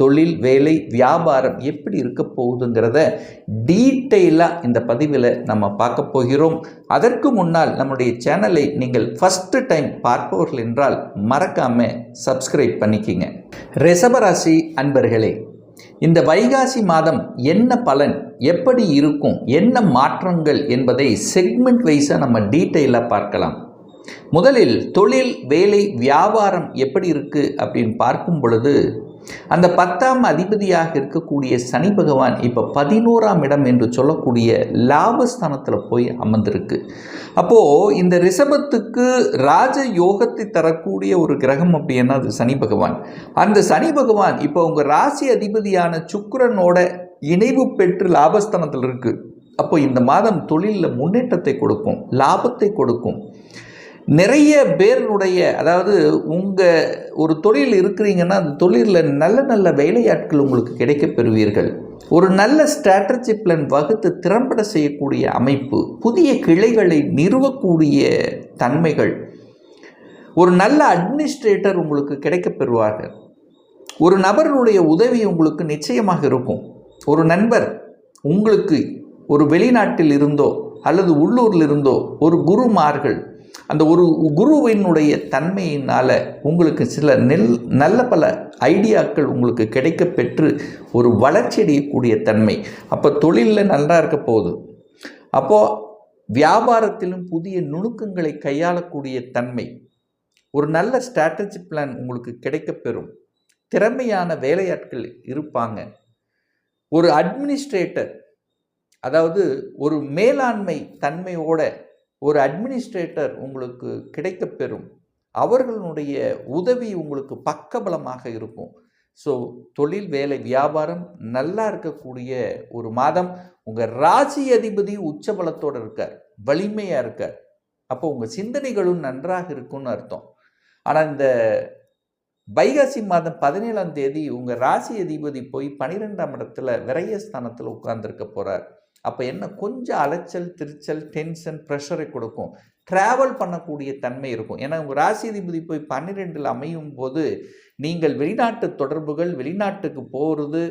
தொழில் வேலை வியாபாரம் எப்படி இருக்க போகுதுங்கிறத டீட்டெயிலாக இந்த பதிவில் நம்ம பார்க்க போகிறோம். அதற்கு முன்னால் நம்முடைய சேனலை நீங்கள் ஃபஸ்ட்டு டைம் பார்ப்பவர்கள் என்றால் மறக்காமல் சப்ஸ்கிரைப் பண்ணிக்கிங்க. ரிசபராசி அன்பர்களே இந்த வைகாசி மாதம் என்ன பலன் எப்படி இருக்கும் என்ன மாற்றங்கள் என்பதை செக்மெண்ட் வைஸாக நம்ம டீட்டெயிலாக பார்க்கலாம். முதலில் தொழில் வேலை வியாபாரம் எப்படி இருக்குது அப்படின்னு பார்க்கும் பொழுது அந்த பத்தாம் அதிபதியாக இருக்கக்கூடிய சனி பகவான் இப்போ பதினோராம் இடம் என்று சொல்லக்கூடிய லாபஸ்தானத்தில் போய் அமர்ந்திருக்கு. அப்போது இந்த ரிஷபத்துக்கு ராஜ யோகத்தை தரக்கூடிய ஒரு கிரகம் அப்படின்னா அது சனி பகவான். அந்த சனி பகவான் இப்போ உங்கள் ராசி அதிபதியான சுக்கரனோட இணைவு பெற்று லாபஸ்தானத்தில் இருக்குது அப்போ இந்த மாதம் தொழிலில் முன்னேற்றத்தை கொடுக்கும் லாபத்தை கொடுக்கும். நிறைய பேருடைய அதாவது உங்கள் ஒரு தொழில் இருக்கிறீங்கன்னா அந்த தொழிலில் நல்ல நல்ல வேலையாட்கள் உங்களுக்கு கிடைக்க பெறுவீர்கள். ஒரு நல்ல ஸ்ட்ராட்டஜி பிளான் வகுத்து திறம்பட செய்யக்கூடிய அமைப்பு புதிய கிளைகளை நிறுவக்கூடிய தன்மைகள். ஒரு நல்ல அட்மினிஸ்ட்ரேட்டர் உங்களுக்கு கிடைக்க பெறுவார்கள். ஒரு நபருடைய உதவி உங்களுக்கு நிச்சயமாக இருக்கும். ஒரு நண்பர் உங்களுக்கு ஒரு வெளிநாட்டில் இருந்தோ அல்லது உள்ளூரில் இருந்தோ ஒரு குருமார்கள் அந்த ஒரு குருவினுடைய தன்மையினால் உங்களுக்கு சில நெல் நல்ல பல ஐடியாக்கள் உங்களுக்கு கிடைக்க பெற்று ஒரு வளர்ச்சி அடையக்கூடிய தன்மை. அப்போ தொழிலில் நல்லா இருக்க போகுது. அப்போது வியாபாரத்திலும் புதிய நுணுக்கங்களை கையாளக்கூடிய தன்மை. ஒரு நல்ல ஸ்ட்ராட்டஜி பிளான் உங்களுக்கு கிடைக்கப்பெறும் திறமையான வேலையாட்கள் இருப்பாங்க. ஒரு அட்மினிஸ்ட்ரேட்டர் அதாவது ஒரு மேலாண்மை தன்மையோட ஒரு அட்மினிஸ்ட்ரேட்டர் உங்களுக்கு கிடைக்கப்பெறும். அவர்களுடைய உதவி உங்களுக்கு பக்கபலமாக இருக்கும். ஸோ தொழில் வேலை வியாபாரம் நல்லா இருக்கக்கூடிய ஒரு மாதம். உங்கள் ராசி அதிபதி உச்சபலத்தோடு இருக்கார். வலிமையாக இருக்கார். அப்போ உங்கள் சிந்தனைகளும் நன்றாக இருக்கும்னு அர்த்தம். ஆனால் இந்த வைகாசி மாதம் பதினேழாம் தேதி உங்கள் ராசி அதிபதி போய் பனிரெண்டாம் இடத்துல விரயஸ்தானத்தில் உட்கார்ந்துருக்க போகிறார் அப்போ என்ன? கொஞ்சம் அலைச்சல் திருச்சல் டென்ஷன் ப்ரெஷரை கொடுக்கும். ட்ராவல் பண்ணக்கூடிய தன்மை இருக்கும். ஏன்னா உங்கள் ராசிதிபதி போய் பன்னிரெண்டில் அமையும் போது நீங்கள் வெளிநாட்டு தொடர்புகள் வெளிநாட்டுக்கு போகிறது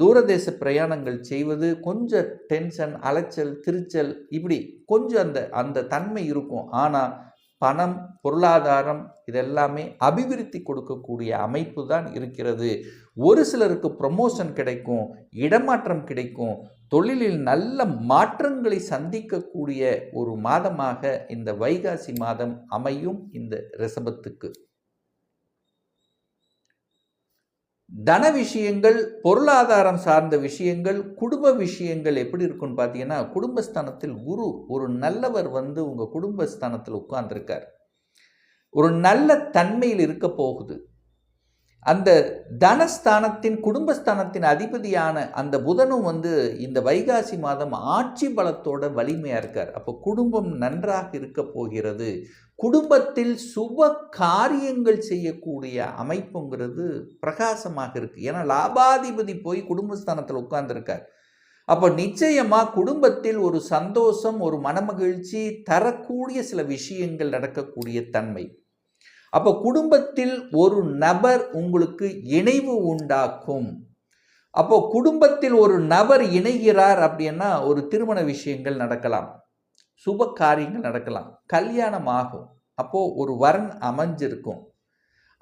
தூரதேச பிரயாணங்கள் செய்வது கொஞ்சம் டென்ஷன் அலைச்சல் திருச்சல் இப்படி கொஞ்சம் அந்த அந்த தன்மை இருக்கும். ஆனால் பணம் பொருளாதாரம் இதெல்லாமே அபிவிருத்தி கொடுக்கக்கூடிய அமைப்பு தான் இருக்கிறது. ஒரு சிலருக்கு ப்ரமோஷன் கிடைக்கும் இடமாற்றம் கிடைக்கும். தொழிலில் நல்ல மாற்றங்களை சந்திக்கக்கூடிய ஒரு மாதமாக இந்த வைகாசி மாதம் அமையும் இந்த ரிசபத்துக்கு தன விஷயங்கள் பொருளாதாரம் சார்ந்த விஷயங்கள் குடும்ப விஷயங்கள் எப்படி இருக்குன்னு பார்த்தீங்கன்னா குடும்பஸ்தானத்தில் குரு ஒரு நல்லவர் வந்து உங்கள் குடும்பஸ்தானத்தில் உட்கார்ந்துருக்கார். ஒரு நல்ல தன்மையில் இருக்க போகுது. அந்த தனஸ்தானத்தின் குடும்பஸ்தானத்தின் அதிபதியான அந்த புதனும் வந்து இந்த வைகாசி மாதம் ஆட்சி பலத்தோட வலிமையாக இருக்கார். அப்போ குடும்பம் நன்றாக இருக்க போகிறது. குடும்பத்தில் சுப காரியங்கள் செய்யக்கூடிய அமைப்புங்கிறது பிரகாசமாக இருக்குது ஏன்னா லாபாதிபதி போய் குடும்பஸ்தானத்தில் உட்கார்ந்துருக்கார். அப்போ நிச்சயமாக குடும்பத்தில் ஒரு சந்தோஷம் ஒரு மனமகிழ்ச்சி தரக்கூடிய சில விஷயங்கள் நடக்கக்கூடிய தன்மை. அப்போ குடும்பத்தில் ஒரு நபர் உங்களுக்கு இணைவு உண்டாக்கும். அப்போ குடும்பத்தில் ஒரு நபர் இணைகிறார் அப்படின்னா ஒரு திருமண விஷயங்கள் நடக்கலாம். சுப காரியங்கள் நடக்கலாம். கல்யாணம் ஆகும். அப்போது ஒரு வரன் அமைஞ்சிருக்கும்.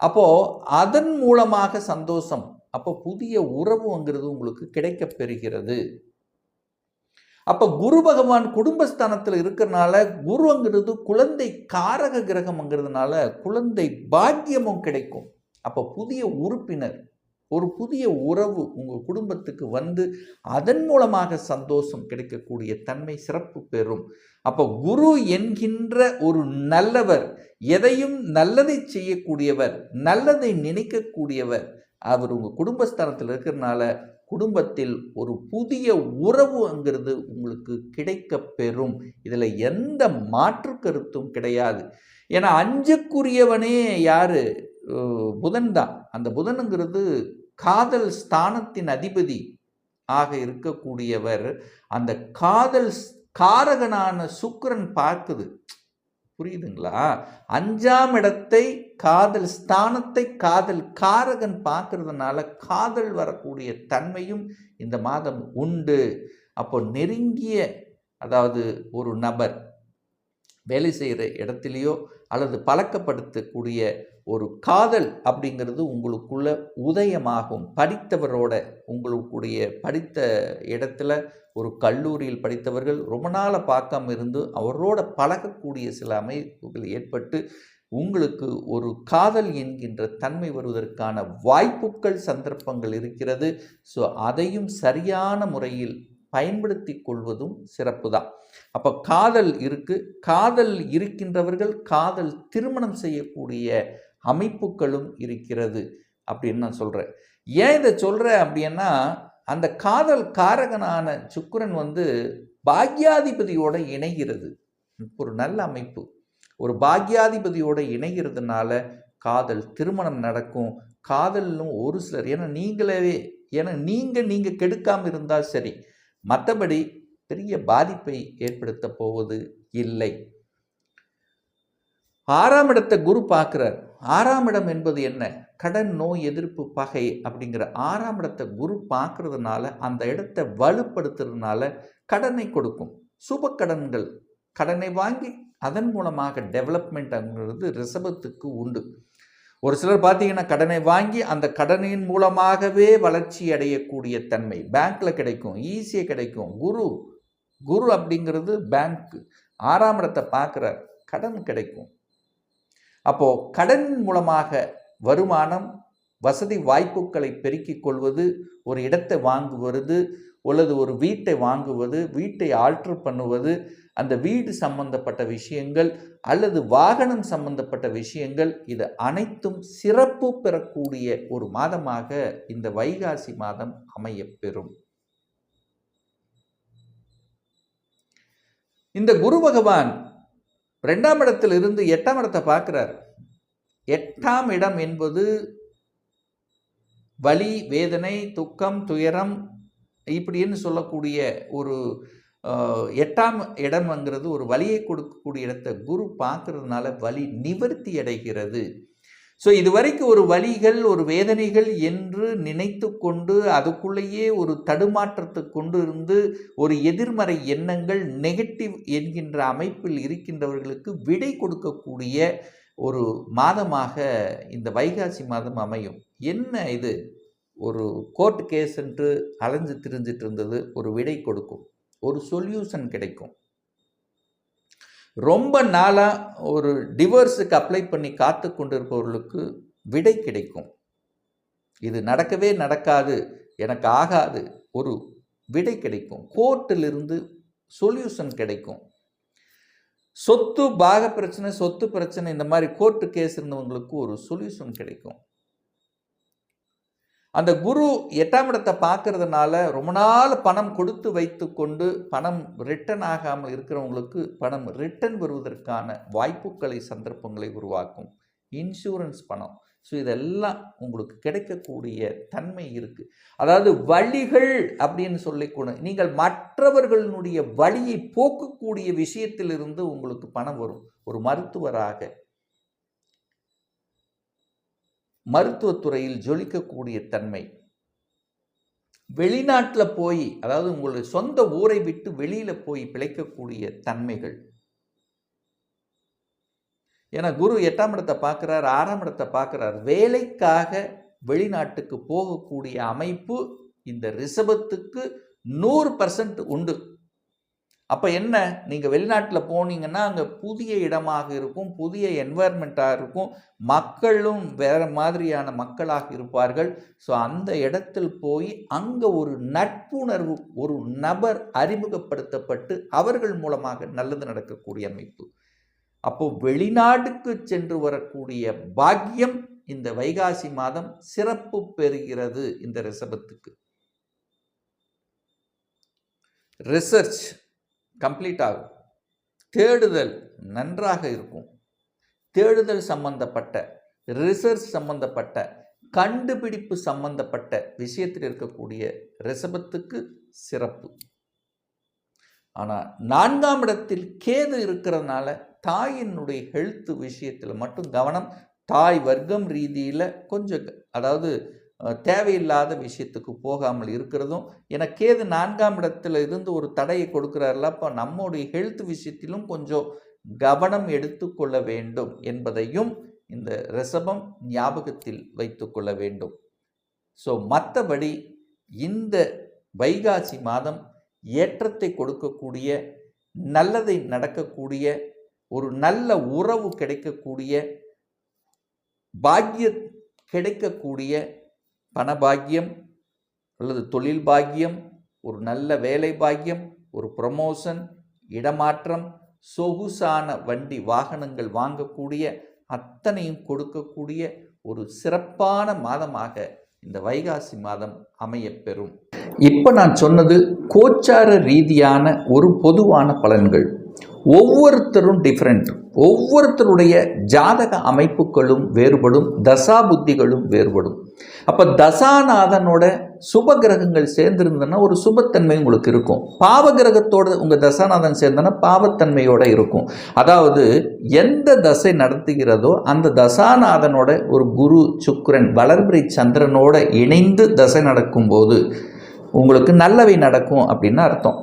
அப்போது அதன் மூலமாக சந்தோஷம். அப்போ புதிய உறவுங்கிறது உங்களுக்கு கிடைக்கப் பெறுகிறது. அப்போ குரு பகவான் குடும்பஸ்தானத்தில் இருக்கிறனால குருங்கிறது குழந்தை காரக கிரகம்ங்கிறதுனால குழந்தை பாக்கியமும் கிடைக்கும். அப்போ புதிய உறுப்பினர் ஒரு புதிய உறவு உங்கள் குடும்பத்துக்கு வந்து அதன் மூலமாக சந்தோஷம் கிடைக்கக்கூடிய தன்மை சிறப்பு பெறும். அப்போ குரு என்கின்ற ஒரு நல்லவர் எதையும் நல்லதை செய்யக்கூடியவர் நல்லதை நினைக்கக்கூடியவர் அவர் உங்கள் குடும்பஸ்தானத்தில் இருக்கிறனால குடும்பத்தில் ஒரு புதிய உறவுங்கிறது உங்களுக்கு கிடைக்க பெறும். இதில் எந்த மாற்று கருத்தும் கிடையாது. ஏன்னா அஞ்சுக்குரியவனே யார்? புதன் தான். அந்த புதனுங்கிறது காதல் ஸ்தானத்தின் அதிபதி ஆக இருக்கக்கூடியவர். அந்த காதல் காரகனான சுக்கரன் பார்க்குது. புரியுதுங்களா? அஞ்சாம் இடத்தை காதல் ஸ்தானத்தை காதல் காரகன் பார்க்கறதுனால காதல் வரக்கூடிய தன்மையும் இந்த மாதம் உண்டு. அப்போ நெருங்கிய அதாவது ஒரு நபர் வேலை செய்கிற இடத்துலையோ அல்லது பழக்கப்படுத்தக்கூடிய ஒரு காதல் அப்படிங்கிறது உங்களுக்குள்ள உதயமாகும். படித்தவரோட உங்களுக்குடைய படித்த இடத்துல ஒரு கல்லூரியில் படித்தவர்கள் ரொம்ப நாளை பார்க்காம இருந்து அவரோட பழகக்கூடிய சில அமைப்புகள் ஏற்பட்டு உங்களுக்கு ஒரு காதல் என்கின்ற தன்மை வருவதற்கான வாய்ப்புகள் சந்தர்ப்பங்கள் இருக்கிறது. ஸோ அதையும் சரியான முறையில் பயன்படுத்தி கொள்வதும் சிறப்பு தான் அப்போ காதல் இருக்குது காதல் இருக்கின்றவர்கள் காதல் திருமணம் செய்யக்கூடிய அமைப்புகளும் இருக்கிறது அப்படின்னு நான் சொல்கிறேன் ஏன் இதை சொல்கிறேன் அப்படின்னா அந்த காதல் காரகனான சுக்கரன் வந்து பாக்யாதிபதியோட இணைகிறது. ஒரு நல்ல அமைப்பு. ஒரு பாக்யாதிபதியோட இணைகிறதுனால காதல் திருமணம் நடக்கும். காதலும் ஒரு சிலர் ஏன்னா நீங்களே ஏன்னா நீங்கள் நீங்கள் கெடுக்காமல் இருந்தால் சரி. மற்றபடி பெரிய பாதிப்பை ஏற்படுத்த போவது இல்லை. ஆறாம் இடத்தை குரு பார்க்குறார். ஆறாம் இடம் என்பது என்ன? கடன் நோய் எதிர்ப்பு பகை அப்படிங்கிற ஆறாம் இடத்தை குரு பார்க்கறதுனால அந்த இடத்தை வலுப்படுத்துறதுனால கடனை கொடுக்கும். சுப கடன்கள். கடனை வாங்கி அதன் மூலமாக டெவலப்மெண்ட்ங்கிறது ரிசபத்துக்கு உண்டு. ஒரு சிலர் பார்த்தீங்கன்னா கடனை வாங்கி அந்த கடனின் மூலமாகவே வளர்ச்சி அடையக்கூடிய தன்மை பேங்க்கில் கிடைக்கும் ஈஸியாக கிடைக்கும். குரு குரு அப்படிங்கிறது பேங்க் ஆறாம் இடத்தை பார்க்குறார். கடன் கிடைக்கும். அப்போது கடன் மூலமாக வருமானம் வசதி வாய்ப்புகளை பெருக்கிக் கொள்வது ஒரு இடத்தை வாங்குவது அல்லது ஒரு வீட்டை வாங்குவது வீட்டை ஆல்ட்ரு பண்ணுவது அந்த வீடு சம்பந்தப்பட்ட விஷயங்கள் அல்லது வாகனம் சம்பந்தப்பட்ட விஷயங்கள் இது அனைத்தும் சிறப்பு பெறக்கூடிய ஒரு மாதமாக இந்த வைகாசி மாதம் அமையப்பெறும் இந்த குரு பகவான் ரெண்டாம் இடத்தில் இருந்து எட்டாம் இடத்தை பார்க்குறாரு. எட்டாம் இடம் என்பது வலி வேதனை துக்கம் துயரம் இப்படின்னு சொல்லக்கூடிய ஒரு எட்டாம் இடம்ங்கிறது ஒரு வலியை கொடுக்கக்கூடிய இடத்தை குரு பார்க்கறதுனால வலி நிவர்த்தி அடைகிறது. ஸோ இதுவரைக்கும் ஒரு வழிகள் ஒரு வேதனைகள் என்று நினைத்து கொண்டு அதுக்குள்ளேயே ஒரு தடுமாற்றத்தை கொண்டு இருந்து ஒரு எதிர்மறை எண்ணங்கள் நெகட்டிவ் என்கின்ற அமைப்பில் இருக்கின்றவர்களுக்கு விடை கொடுக்கக்கூடிய ஒரு மாதமாக இந்த வைகாசி மாதம் அமையும். என்ன இது? ஒரு கோர்ட் கேஸ் என்று அலைஞ்சு திரிஞ்சிட்டு இருந்தது ஒரு விடை கொடுக்கும். ஒரு சொல்யூஷன் கிடைக்கும். ரொம்ப நாளாக ஒரு டிவோர்ஸுக்கு அப்ளை பண்ணி காத்து கொண்டிருப்பவர்களுக்கு விடை கிடைக்கும். இது நடக்கவே நடக்காது எனக்கு ஆகாது ஒரு விடை கிடைக்கும். கோர்ட்டிலிருந்து சொல்யூஷன் கிடைக்கும். சொத்து பாக பிரச்சனை சொத்து பிரச்சனை இந்த மாதிரி கோர்ட்டு கேஸ் இருந்தவங்களுக்கு ஒரு சொல்யூஷன் கிடைக்கும். அந்த குரு எட்டாம் இடத்தை பார்க்கறதுனால ரொம்ப நாள் பணம் கொடுத்து வைத்து கொண்டு பணம் ரிட்டர்ன் ஆகாமல் இருக்கிறவங்களுக்கு பணம் ரிட்டன் வருவதற்கான வாய்ப்புகளை சந்தர்ப்பங்களை உருவாக்கும். இன்சூரன்ஸ் பணம். ஸோ இதெல்லாம் உங்களுக்கு கிடைக்கக்கூடிய தன்மை இருக்குது அதாவது வழிகள் அப்படின்னு சொல்லிக்கூட நீங்கள் மற்றவர்களுடைய வழியை போக்கக்கூடிய விஷயத்திலிருந்து உங்களுக்கு பணம் வரும். ஒரு மருத்துவராக மருத்துவத்துறையில் ஜொலிக்கக்கூடிய தன்மை. வெளிநாட்டில் போய் அதாவது உங்களுடைய சொந்த ஊரை விட்டு வெளியில் போய் பிழைக்கக்கூடிய தன்மைகள். ஏன்னா குரு எட்டாம் இடத்தை பார்க்குறார் ஆறாம் இடத்தை பார்க்குறார். வேலைக்காக வெளிநாட்டுக்கு போகக்கூடிய அமைப்பு இந்த ரிஷபத்துக்கு நூறு பர்சன்ட் உண்டு. அப்போ என்ன? நீங்கள் வெளிநாட்டில் போனீங்கன்னா அங்கே புதிய இடமாக இருக்கும் புதிய என்வாயர்மெண்ட்டாக இருக்கும். மக்களும் வேறு மாதிரியான மக்களாக இருப்பார்கள். ஸோ அந்த இடத்தில் போய் அங்கே ஒரு நட்புணர்வு ஒரு நபர் அறிமுகப்படுத்தப்பட்டு அவர்கள் மூலமாக நல்லது நடக்கக்கூடிய அமைப்பு. அப்போது வெளிநாட்டுக்கு சென்று வரக்கூடிய பாக்கியம் இந்த வைகாசி மாதம் சிறப்பு பெறுகிறது இந்த ரிசபத்துக்கு ரிசர்ச் கம்ப்ளீட் ஆகும். தேடுதல் நன்றாக இருக்கும். தேடுதல் சம்பந்தப்பட்ட ரிசர்ச் சம்பந்தப்பட்ட கண்டுபிடிப்பு சம்பந்தப்பட்ட விஷயத்தில் இருக்கக்கூடிய ரிசபத்துக்கு சிறப்பு. ஆனால் நான்காம் இடத்தில் கேது இருக்கிறதுனால தாயினுடைய ஹெல்த் விஷயத்தில் மட்டும் கவனம் தாய் வர்க்கம் ரீதியில் கொஞ்சம் அதாவது தேவையில்லாத விஷயத்துக்கு போகாமல் இருக்கிறதும் ஏன்னா கேது நான்காம் இடத்துல இருந்து ஒரு தடையை கொடுக்குறாருல அப்போ நம்முடைய ஹெல்த் விஷயத்திலும் கொஞ்சம் கவனம் எடுத்துக்கொள்ள வேண்டும் என்பதையும் இந்த ரிசபம் ஞாபகத்தில் வைத்துக்கொள்ள வேண்டும். ஸோ மற்றபடி இந்த வைகாசி மாதம் ஏற்றத்தை கொடுக்கக்கூடிய நல்லதை நடக்கக்கூடிய ஒரு நல்ல உறவு கிடைக்கக்கூடிய பாக்கிய கிடைக்கக்கூடிய பணபாக்கியம் அல்லது தொழில் பாக்கியம் ஒரு நல்ல வேலை பாக்கியம் ஒரு ப்ரமோஷன் இடமாற்றம் சொகுசான வண்டி வாகனங்கள் வாங்கக்கூடிய அத்தனையும் கொடுக்கக்கூடிய ஒரு சிறப்பான மாதமாக இந்த வைகாசி மாதம் அமையப்பெறும். இப்போ நான் சொன்னது கோச்சார ரீதியான ஒரு பொதுவான பலன்கள். ஒவ்வொருத்தரும் டிஃப்ரெண்ட் ஒவ்வொருத்தருடைய ஜாதக அமைப்புகளும் வேறுபடும் தசா புத்திகளும் வேறுபடும். அப்போ தசாநாதனோட சுப கிரகங்கள் சேர்ந்துருந்ததுன்னா ஒரு சுபத்தன்மை உங்களுக்கு இருக்கும். பாவ கிரகத்தோட உங்கள் தசாநாதன் சேர்ந்தனா பாவத்தன்மையோட இருக்கும். அதாவது எந்த தசை நடத்துகிறதோ அந்த தசாநாதனோட ஒரு குரு சுக்கரன் வளர்பிறை சந்திரனோட இணைந்து தசை நடக்கும்போது உங்களுக்கு நல்லவை நடக்கும் அப்படின்னு அர்த்தம்.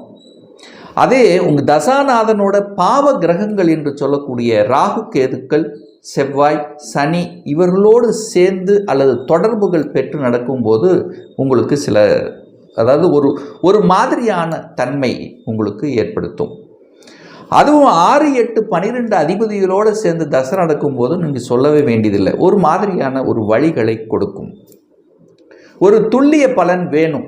அதே உங்கள் தசாநாதனோட பாவ கிரகங்கள் என்று சொல்லக்கூடிய ராகு கேதுக்கள் செவ்வாய் சனி இவர்களோடு சேர்ந்து அல்லது தொடர்புகள் பெற்று நடக்கும்போது உங்களுக்கு சில அதாவது ஒரு ஒரு மாதிரியான தன்மை உங்களுக்கு ஏற்படுத்தும். அதுவும் ஆறு எட்டு பனிரெண்டு அதிபதிகளோடு சேர்ந்து தசை நடக்கும்போது நீங்கள் சொல்லவே வேண்டியதில்லை. ஒரு மாதிரியான ஒரு வழிகளை கொடுக்கும். ஒரு துல்லிய பலன் வேணும்.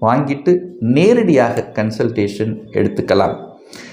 வாங்கிட்டு நேரடியாக கன்சல்டேஷன் எடுத்துக்கலாம்.